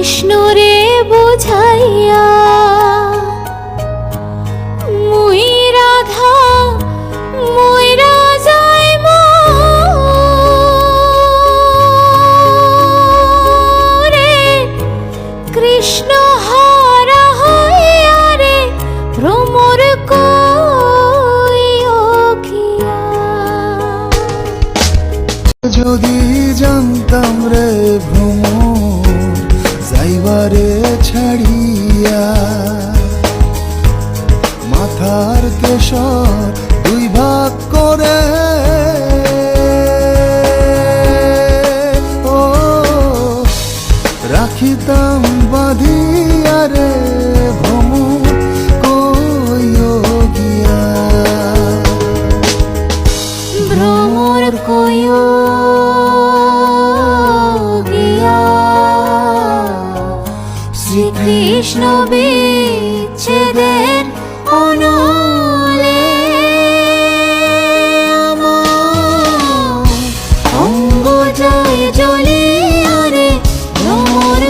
বিষ্ণুরে বুঝাইয়া মুই রাধা মুই রাজাই রে কৃষ্ণ যদি জানতাম রে যাইবারে ছাড়িয়া মাথার কেশর দুই ভাগ করে। ও, রাখিতাম বাঁধিয়া রে ভ্রমর কইও গিয়া। ভ্রমর কয়ো শ্রীকৃষ্ণ বিচ্ছেদের অনলে অঙ্গ জয় জলে আরে ভ্রমর